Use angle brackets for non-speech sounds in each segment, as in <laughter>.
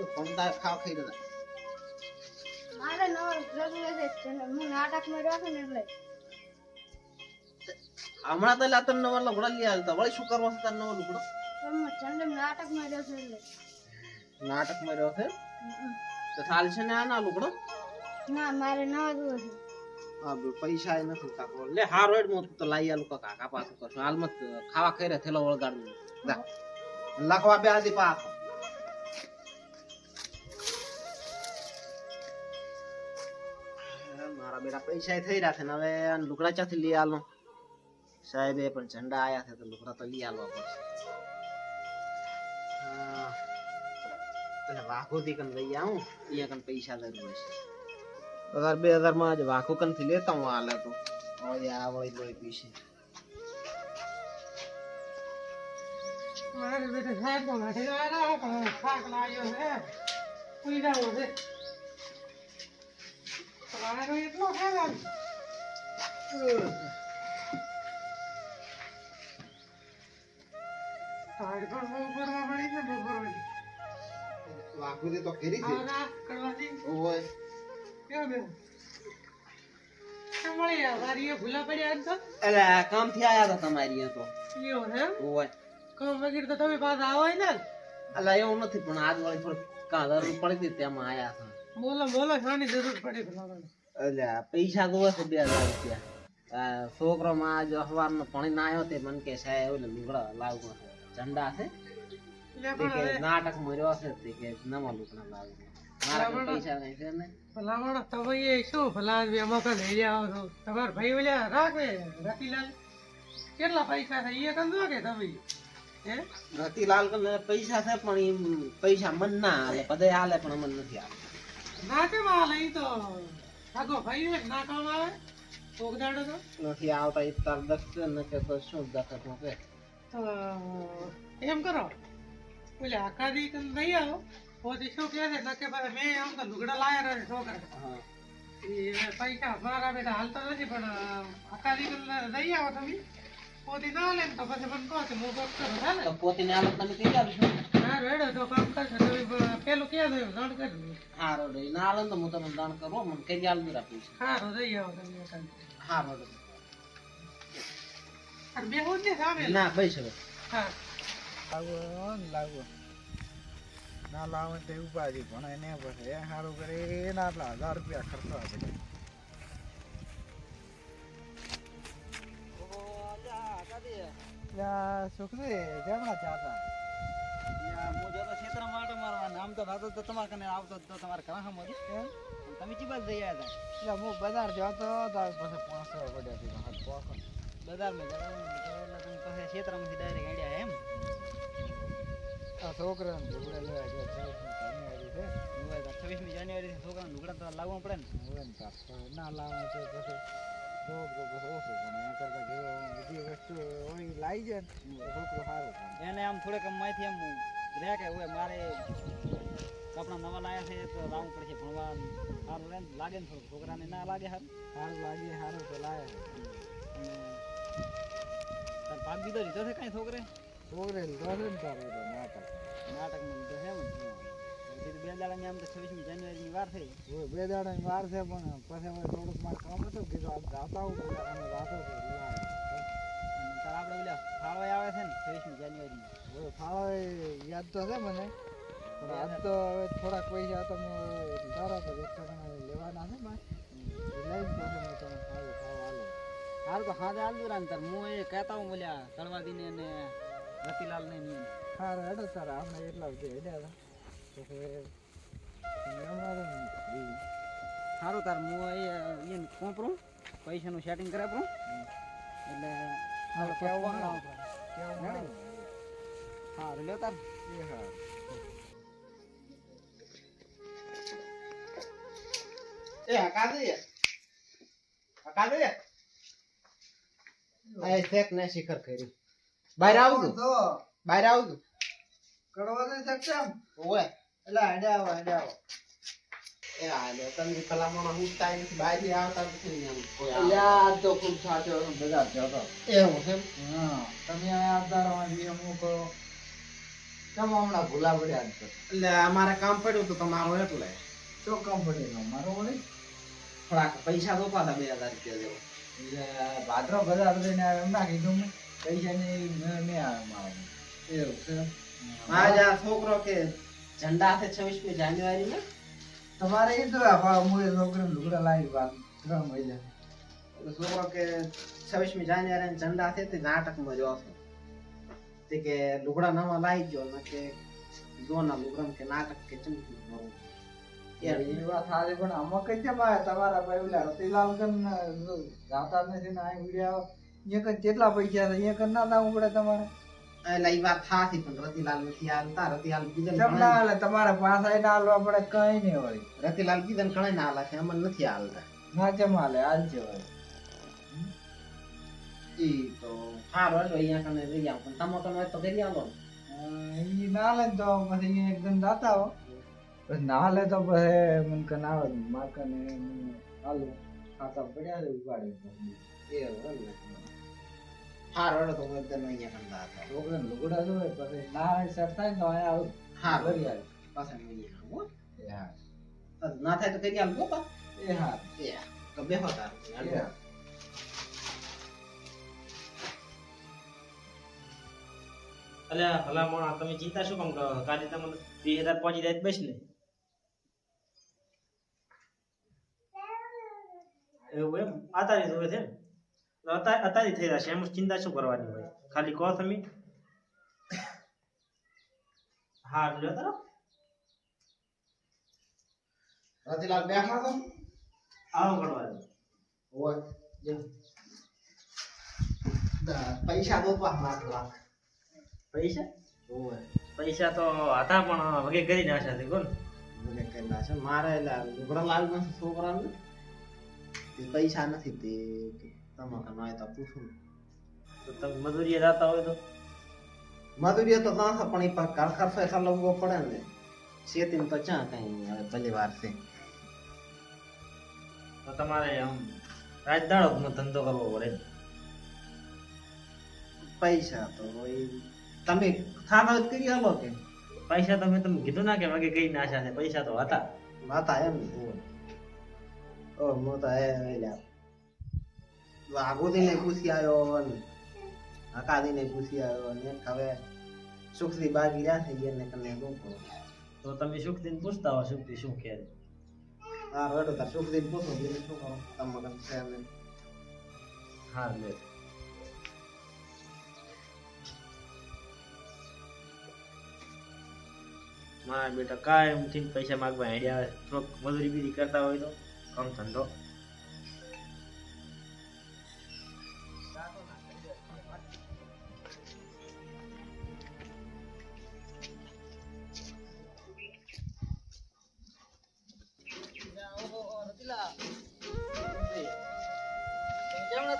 તો ફોનદાર ખાવ ખાઈ દેતા મારે નવો બ્લોગ છે હું નાટકમાં રાખે ને એટલે. હમણાં તો લાતર નવો લુગડા લઈ આવતા વળી શું કરવા તાર નવો લુગડો હું ચંદમ નાટકમાં રહ્યો છે એટલે. નાટકમાં રહ્યો છે? તો થાલ છે ને આ ના લુગડો ના મારે નવો જુઓ છે. પૈસા એ નથી કાકો લે હારો એડ મોત તો લાઈ આલું કાકા પાછું કરશું. હાલ મત ખાવા ખાઈ રહ્યા થેલો વળગાડું લખવા બે આદી પાછો. બેટા પૈસા થઈ રહ્યા છે ને હવે આ લુગડા ચાથી લઈ આલો સાહેબે પણ ઝંડા આયા છે તો લુગડા તો લઈ આલવા પડશે હા અને વાઘોથી કન લઈ આવું અહીંયા કન પૈસા જરૂર હશે હજાર બે હજારમાં જ વાઘો કનથી લેતા હું હાલે તો હવે આ વળી લોહી પીશે મારે બેટા સાહેબ તો નથી આવ્યા પણ થાક લાગ્યો છે પૂરી જાવ છે તમારે એટલો ખાવા તારે પણ બહુ કરવા પડી છે બહુ કરવાની વાઘોથી તો કરી છે. ઓય વારીએ ભૂલા પડ્યા તો આ કામથી આયા હતા તમારી અહીંયા ઈયો ને તો ઓય કામ વગેરે તો તમે પાસે આવો ને. અલા એવું નથી પણ આજ વાળી થોડી કાં પડી હતી તેમાં આયા હતા. બોલો બોલો શાની જરૂર પડી પૈસા જોવે છે બે હજાર રૂપિયા. છોકરો માં આજ સવારનો પાણી ના આવ્યો તે મને કે સાહેબ એટલે લુગડા લાવવા છે. ઝંડા છે. કે નાટક મર્યો છે. તે કે નવા લુગડા લાવવા મારા પૈસા છે ને. તમે એ શું ભલા એમાં તો લઈ આવો છો? તમારા ભાઈ ઓલ્યા રાખે રતિલાલ. કેટલા પૈસા છે? એ કંદો કે તમે? રતિલાલ પૈસા છે પણ પૈસા મન ના હાલે. પદે હાલે પણ મન નથી હાલે ના કેમ હાલે ઈ તો આગો ભાઈ હોય ને આવે કામ આવે તો? નથી આવતા ઈ તાર દક્ષ ને કે તો શું દખત નો કે તો એમ કરો. ઓલે આકાદી કે નહીં આવો. પોતે શું કહે છે? નકે ભાઈ મેં આમ તો લુગડા લાયા રહે છોકરા. એ પૈસા મારા બેટા હાલતા નથી પણ આકાદી કે લઈ આવો તમે. પોતે ના લે તો પછી પણ કહો કે હું કોક કરો. ચાલે તો પોતીની હાલત તમે કઈ આવશો હા રેડો તો કામ કરશે. તો બ- પેલું ક્યાં થયું? જાણ કરજો હારો રે ના હાલે તો હું તમને દાન કરો. મને કઈ આલ દે હા રોડો જઈ આવો તમે એકાંત. હારો રે અને બેહું જ ને સામે ના પૈસા હા. લાવો ને લાવો. ના લાવે તે ઉપાજી ભણાય ને પછી. એ સારું કરે. એના આટલા હજાર રૂપિયા ખર્ચવા પડે. છોકરી જેમણા ચાતા હું જતો ક્ષેત્ર માટે મારવા નામ તો થતો તો તમારા કને આવતો તો તમારે ઘણા હમ હતું. તમે ચી બાજુ જઈ આવ્યા એટલે હું બજાર જતો તાર પછી પાંચસો પડ્યા હતી હાથ બજારમાં જવાનું એટલે તમે પછી ક્ષેત્રમાંથી ડાયરેક્ટ આડ્યા એમ. આ છોકરાને ઢોકળા લેવા ગયા છવ્વીસમી જાન્યુઆરી છોકરાને લુગડા તો લાવવા પડે ને. ને તો લાવવા તો પછી છોકરો પછી ઓછું પણ એના કરતા જો બધી વસ્તુ લાવી જાય ને છોકરો સારું પણ એને આમ થોડેક માહિતી આમ રહે કે હોય મારે કપડા નવા લાયા છે તો લાવવું પડશે ભણવા સારું રહે લાગે ને થોડું છોકરાને ના લાગે સારું? સારું લાગે સારું તો લાવે તાર ભાગ દીધો લીધો છે કાંઈ છોકરે? છોકરે લીધો છે ને તારું નાટક. નાટકમાં બે દાડાની આમ તો છવ્વીસમી જાન્યુઆરીની વાર થઈ. બે દાડાની વાર છે પણ પછી હવે થોડુંક મારે કામ હતું કીધું આમ જાતા હું અને અમે રાતો તો તાર આપણે પેલા ફાળવા આવે છે ને છવ્વીસમી જાન્યુઆરીની હવે ફાળો યાદ તો છે મને પણ આજ તો હવે થોડાક પૈસા તમે તારા તો એક લેવાના છે એ લઈને પછી મેં તમે ફાળો ફાળો હાલ તો હાજે હાલ દુરાન તાર હું એ કહેતા હું બોલ્યા તળવાદીને ને રતિલાલ ને સારું હેડો સારા આપણે એટલા બધા હેડ્યા હતા. તો સારું તાર હું એ એને કોપરું પૈસાનું સેટિંગ કરાવું એટલે. સારું લ્યો તાર. એ હા. એ હકા દે હકા દે આ ફેક ને શિખર કરી. બહાર આવું તો બહાર આવું કડવા નહીં શકશે ઓય. એટલે આડે આવો આડે આવો. એ આ તમે ભલામણ હું ટાઈમથી આવતા નથી એમ કોઈ આવે. તો ખૂબ સાચો બજાર જતો. એવું છે હા તમે આ આવતા રહો અમુક તમે હમણાં ભૂલા પડ્યા જ એટલે અમારે કામ પડ્યું હતું તમારું એટલે. શું કામ પડ્યું મારો વળી? થોડાક પૈસા રોપા હતા બે હજાર રૂપિયા જેવો. એટલે ભાદરો બધા બધાને એમના કીધું મેં પૈસા ને નહીં આવે મારો એવું છે મારા છોકરો કે ઝંડા છે છવ્વીસમી જાન્યુઆરી ને તમારે એ તો હું એ છોકરીને લુગડા લાવી વાત ત્રણ મહિના છોકરો કે છવ્વીસમી જાન્યુઆરી ઝંડા છે તે નાટકમાં જો છે તે કે લુગડા નવા લાવી ગયો ને કે દોના લુગડા કે નાટક કે ચમકી સારી પણ આમાં કઈ કેમ તમારા ભાઈ ઓલા રતિલાલ કન જાતા નથી ને આ વિડિયો અહીંયા કેટલા પૈસા અહીંયા કરના ના તમારે? એટલે એ વાત થાતી પણ રતિલાલ નથી હાલતા. રતિલાલ કીધે ચમ હાલે? તમારે પાસે ના હાલવા પડે કઈ નહીં હોય. રતિલાલ કીધે ના હાલે છે અમને નથી હાલતા. ના હાલે? ઈ તો સારું અહીંયા કને આવ. પણ તમે તમે તો કરી આવો. ઈ ના લે તો પછી એકદમ દાતા હો. પછી ના હાલે તો પછી મને કન આવે માર કને હાલો ખાતા પડ્યા ઉપાડે એ હોય ને સારું તો હું એકદમ અહીંયા દાતા છોકરાને લુગડા જોવે પછી ના સેટ થાય તો અહીંયા આવું. સારું કરી આવે. પાછા મળીએ હો. એ હા. ના થાય તો કરી આલ બાપા એ હા. એ તો બેહો તાર. હા. અલ્યા ભલા મોણા તમે ચિંતા શું કામ કરો? કાલે તમને બે હજાર પહોંચી જાય બસ ને એવું એમ? આતારી હોય છે ને અતા- અતારી થઈ જશે એમ ચિંતા શું કરવાની હોય? ખાલી કહો તમે. હા લ્યો તારો રતિલાલ બેઠા તો આવો કરવા દે જો પૈસા દો પા લાખ લાખ પૈસા? હોય. પૈસા તો હતા પણ વગે કરી નાખ્યા છે કોણ? મને કહેલા છે. મારે એટલે લુગડા લાવી નથી છોકરાને. પૈસા નથી તે તમે કમાય તો પૂછું તો તમે મજૂરીએ જતા હોય તો? મજૂરી તો ના થાય પણ એ પણ ઘર ખર્ચો ચલાવવો પડે ને. શેતીને તો ક્યાં કઈ હવે ભલી વાર છે. તો તમારે આમ રાજદાળો ધંધો કરવો પડે પૈસા તો એ તમે થાતા જ કરી આલો કે? પૈસા તમે તમે કીધું ના કે વગે કઈ નાખ્યા છે પૈસા તો હતા. માતા એમ ઓ મોતા એ એલા આગોદીને પૂછી આવ્યો ને હકાદીને પૂછી આવ્યો ને હવે સુખથી બાકી રહ્યા છે એને કને શું તો તમે સુખથી પૂછતા હો સુખથી શું કહે? હા રડો તાર સુખથી પૂછો બીજું શું કહો? તમે કને છે ને. હા લે. મારા બેટા કાયમથી પૈસા માંગવા હેડ્યા આવે થોડોક મજૂરી બીજી કરતા હોય તો કામ ધંધો.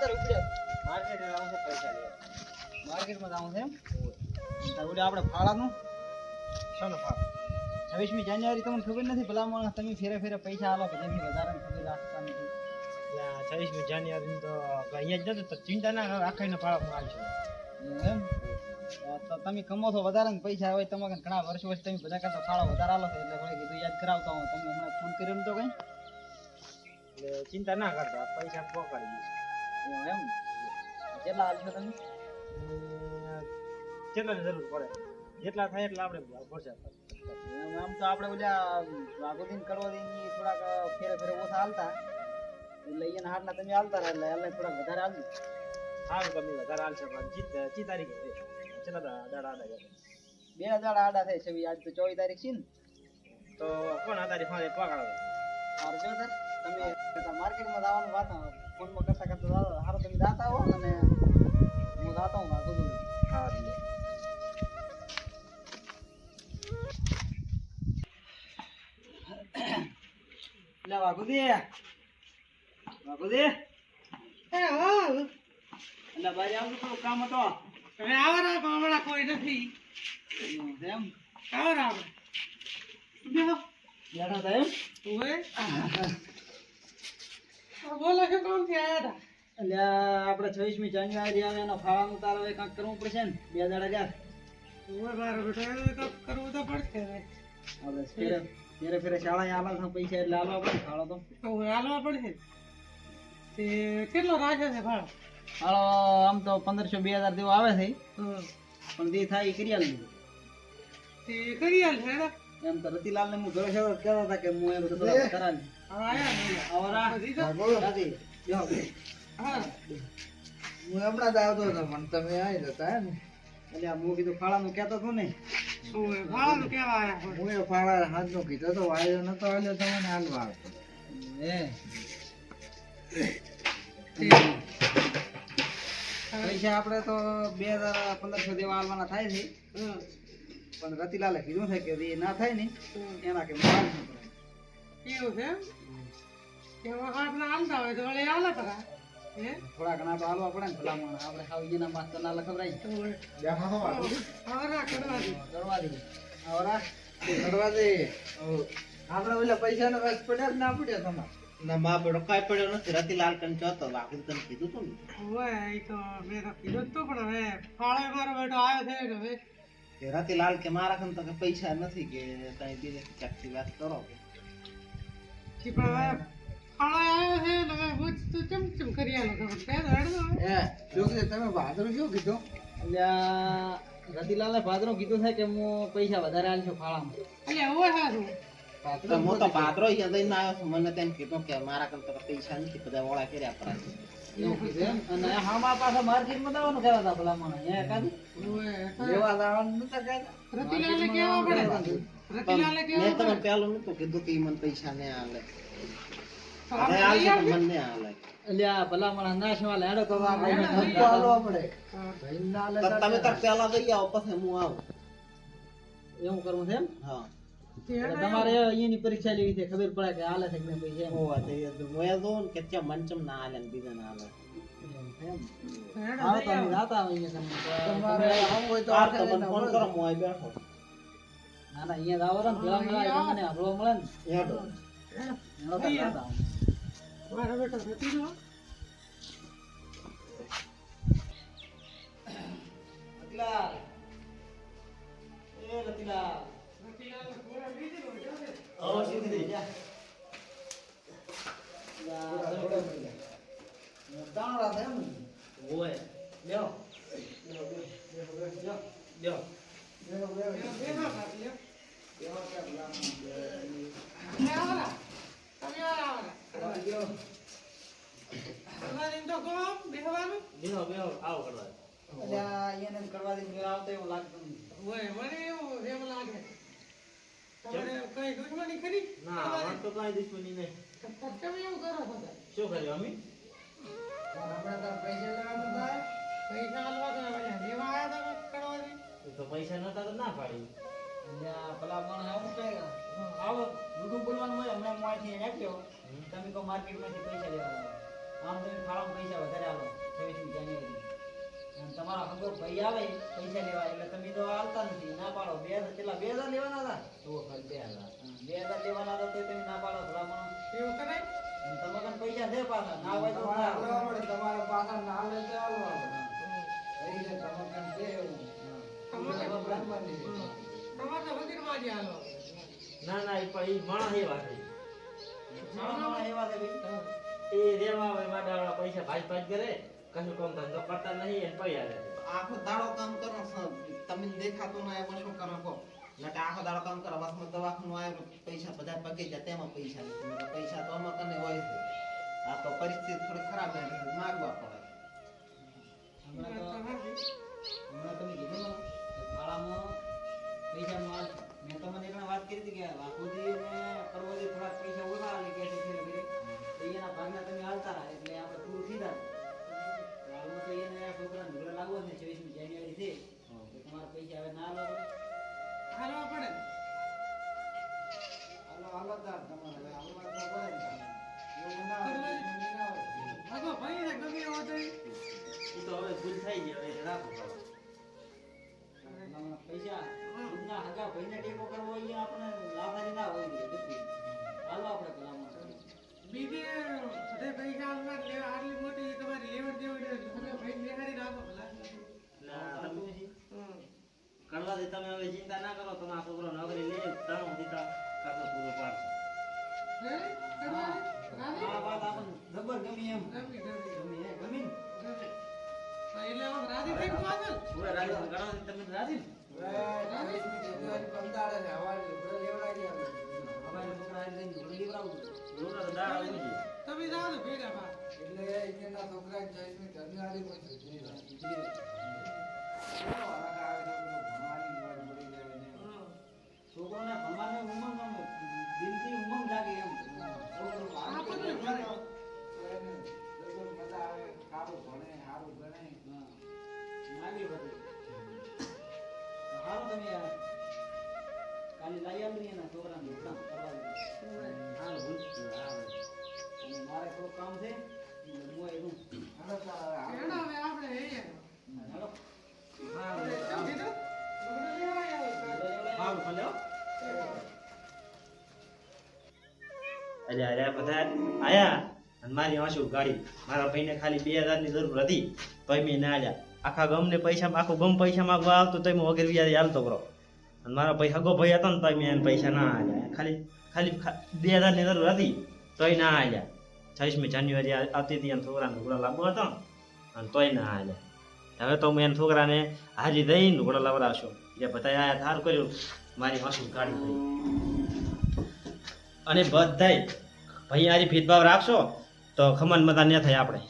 માર્કેટ આવશે પૈસા લેવા. માર્કેટમાં જવું છે એમ? તાર ઓલે આપણે ફાળાનું? શાનો ભાવ છવ્વીસમી જાન્યુઆરી તમને ખબર નથી ભલા માણસ તમે ફેરે ફેરે પૈસા આલો કે જેથી વધારે ખબર રાખતા નથી છવ્વીસમી જાન્યુઆરી તો અહીંયા જ નથી તો ચિંતા ના આખાઈને ફાળો એવું એમ? તો તમે કમો છો વધારે ને પૈસા હોય તમારે ઘણા વર્ષ વર્ષ તમે બધા કરતા ફાળો વધારે આલો છો એટલે વળી કીધું યાદ કરાવતા હું તમે હમણાં ફોન કર્યો તો કઈ? એટલે ચિંતા ના કરતા પૈસા પહોંચાડી દઈશ એમ કેટલા આલશો તમે? કેટલાની જરૂર પડે. જેટલા થાય એટલા આપણે એમ આમ તો આપણે ઓલા વાઘોદીન કડવાદીન ઈ થોડાક ફેરે ફેરે ઓછા હાલતા. એટલે અહીંયા હાટલા તમે હાલતા રહ્યા એટલે એટલે થોડાક વધારે હાલજો. હાલ તમે વધારે હાલશે પણ ચી તારીખે છે? કેટલા દાડા આડા ગયા બે હજાર આડા થાય છે આજ તો ચોવીસ તારીખ છે ને. તો કોણ આ તારીખમાં પકડાવે તમે માર્કેટમાં જવાનું વાત ફોનમાં કરતા કરતા જાઓ. હારું તમે જાતા હો અને હું જાતા હું એટલે વાઘોદી વાઘોદી એ હા એટલે બારી આવું થોડું કામ હતો. તમે આવો રાખો હમણાં કોઈ નથી. એમ? આવો રાખો બેહો. બેઠા હતા એમ? <laughs> બોલો હતા? એટલે આપણે છવ્વીસમી જાન્યુઆરી આવે એનો ફાળાનું તારે હવે કાંઈક કરવું પડશે ને? બે હજાર હજાર ઓય મારો બેટો તો કરવું તો પડશે હવે. આપણે ફેરે ફેરે ફેરે શાળાએ આલા છે પૈસા એટલે આલવા પડે ફાળો તો. હવે હાલવા પડશે? તે કેટલો રાખે છે ફાળો? ફાળો આમ તો પંદરસો બે હજાર જેવો આવે છે. પણ જે થાય એ કરી આલું તે કરી આલ છે એમ તો રતિલાલ ને હું ઘરે કહેતા હતા કે હું એ? બધું કરાવી હા હું હમણાં જ આવતો હતો પણ તમે આવી જતા હે ને એટલે હું કીધું ફાળાનું કહેતો હતો ને હું એ ફાળા હાથનું કીધો તો વાયરો નતો આવ્યો તમને હાલવા આવતો એ પૈસા આપણે તો બે હજાર પંદરસો જેવા હાલવાના થાય છે. પણ રતિલાલે કીધું છે કે એ ના થાય ને. એના કે. એવું છે? એમ? એમાં આટલા આલતા હોય તો વળી હાલે ખરા હે? થોડા ઘણા તો હાલવા પડે ને ભલામણ. આપણે હાવ એના માસ્તર ના હવે ના કરવા દે. કરવા દે આવરા કરવા દે. આપણે ઓલા પૈસા નો રસ પડ્યા ના પડ્યા તમારે? ના મા બેડો પડ્યો નથી. રતિલાલ કન જોતો બાકી તને કીધું તું ને. ઓય એ તો મેં તો કીધું તું પણ હવે ફાળે મારો બેટો આવ્યો છે ને હવે કે રતિલાલ કે મારા કન તો કે પૈસા નથી કે કઈ બીજે ચાકથી વાત કરો કે. રતિલાલે ભાદરો કીધું છે કે હું પૈસા વધારે આલશો ફાળામાં. અલ્યા ઓય હારું. તો હું તો ભાદરો અહીંયા આવ્યો છું. મને તેમ કીધું કે મારા કરતા પૈસા નથી બધા ઓળા કર્યા કીધું અને હામા પાછા માર્કેટમાં દાવાનું કહેતા હતા ભલામણ ઓય લેવા લાવવાનું નતા કહેતા? રતિલાલે કેવા પડે? મેં તમને પેલું નતું કીધું કે મને પૈસા ને આલે હવે આપણે તો મને ને આલે એટલે આ ભલામણ નાશવાલે હેડો તો આપણે હેડો, એને લઈ ધક્કો હાલવા પડે. હા. ભાઈ ના લે તો તમે તાર પેલા દઈ આવો પછી હું આવું. એવું કરવું છે એમ? હા. તમારે અહીંની પરીક્ષા લેવી છે ખબર પડે કે હાલે છે કે નહીં પૈસા એમ. હોવા તે. મોયા જોઉં કે ત્યાં મન ના હાલે ને બીજા ના હાલે આવો તમે જાતા અહીંયા તમે. તમારે આવું હોય તો ફોન કરો હું અહીં બેઠો. ના ના અહીંયા જાવ ને પેલા મળે તમને આપણો મળે ને હેડો હેડો. તો આવો. મારો બેટો રતિલો રતિલાલ એ રતિલાલ રતિલાલે પૂરા લીધેલો છે ને. આવો સીધી જા દાણા છે એમ ઓય લ્યો લ્યો લ્યો લ્યો બેહો ખાલી, લ્યો. તમે આવો તમે આવો તમારે એમ તો કહો, બેહવાનું. એટલે આ એને એમ કરવા દે મેળ આવતો એવું લાગતું નથી. ઓય, મને એવું એમ લાગે તમારે કઈ તમે એવું કરો તો પૈસા લેવાના હતા. પૈસા આલવા તો ઓલા લેવા આયા તા કરવાની. એટલે આ પેલા માણસ આવું કહે આવો જુઠ્ઠું બોલવાનું હોય હમણાં અહીંથી નાખ્યો તમે કહો માર્કેટમાંથી પૈસા લેવા આમ તમે ફાળામાં પૈસા વધારે આવો છવ્વીસમી જાન્યુઆરી તમારા હગો ભાઈ આવે પૈસા લેવા એટલે તમે તો આવતા નથી ના પાડો. બે હજાર કેટલા બે હજાર લેવાના હતા? હા, બે હજાર લેવાના હતા તો તમે ના પાડો બ્રાહ્મણ એવું કરે અને તમારા પૈસા દે પાછા ના હોય તો તમારે ના હાલવા પડે, તમારા પાછા ના લે તો હાલવા પડે. એ તમે કેમ છે એવું. તમારે તમે બ્રાહ્મણની છે. તમારે તો મંદિરમાં જ આલો. મારા માણસ એવા છે. ભાઈ આખો દાડો કામ કરો. તમે દેખાતો ના એમાં શું કરો કહો નકે આખો દાડો કામ કરો, વાસમાં દવાખાનું આવ્યું, પૈસા બધા પકી જાય તેમાં પૈસા પૈસા તો આમાં કને હોય આ તો પરિસ્થિતિ થોડી ખરાબ છે ભૂલ થઈ ગઈ હવે રાખો પૈસા દૂધના હગા ભાઈને ટેકો કરવો એ આપણે લાભાની ના હોય હાલો આપણે ભલામણ બીજી તમે રાખો ભલા. તમે હવે ચિંતા ના કરો તમારા છોકરો નોકરી લે ત્રણ દીકરા પૂરો પાડશે. હે? આ એમ. ગમી ગમી. રાજી થઈ તો તમે રાજી. તમે જાઓ એટલે છોકરા જઈને ઘરની છોકરોને ભણવાને ઉમંગ દિલથી ઉમંગ જાગે એમ છોકરો સારું ભણે. હા. નાગી બધું. હારું તમે આ કાલે લાવી આલી એના છોકરાને ભણતા કરવા દે. હાલ ભૂલ આવે. મારે થોડું કામ છે હું એ રૂમ. હવે આપણે અહીંયા. હાલો. આવે. અરે બધા આયા અને મારી આંસુ ગાડી મારા ભાઈને ખાલી બે હજારની જરૂર હતી તોય મેં ના આલ્યા આખા ગમને પૈસા આખું ગમ પૈસા માંગવા આવતો તો મેં વગેરે વ્યાજે હાલતો કરો. અને મારા ભાઈ હગો ભાઈ હતો ને તોય મેં એને પૈસા ના આવ્યા ખાલી ખાલી બે હજારની જરૂર હતી, તોય ના આવ્યા છવ્વીસમી જાન્યુઆરી આવતી હતી અને છોકરાને લુગડા લાવવો હતો અને તોય ના આવ્યા હવે તો મેં એના છોકરાને હાજી દઈને લુગડા લાવડાવશો જે બધા આયા સારું કર્યું, મારી આંસુ ગાડી થઈ અને બધાય ભાઈ આરી ભેદભાવ રાખશો તો ખમન મતા ન થાય આપણે.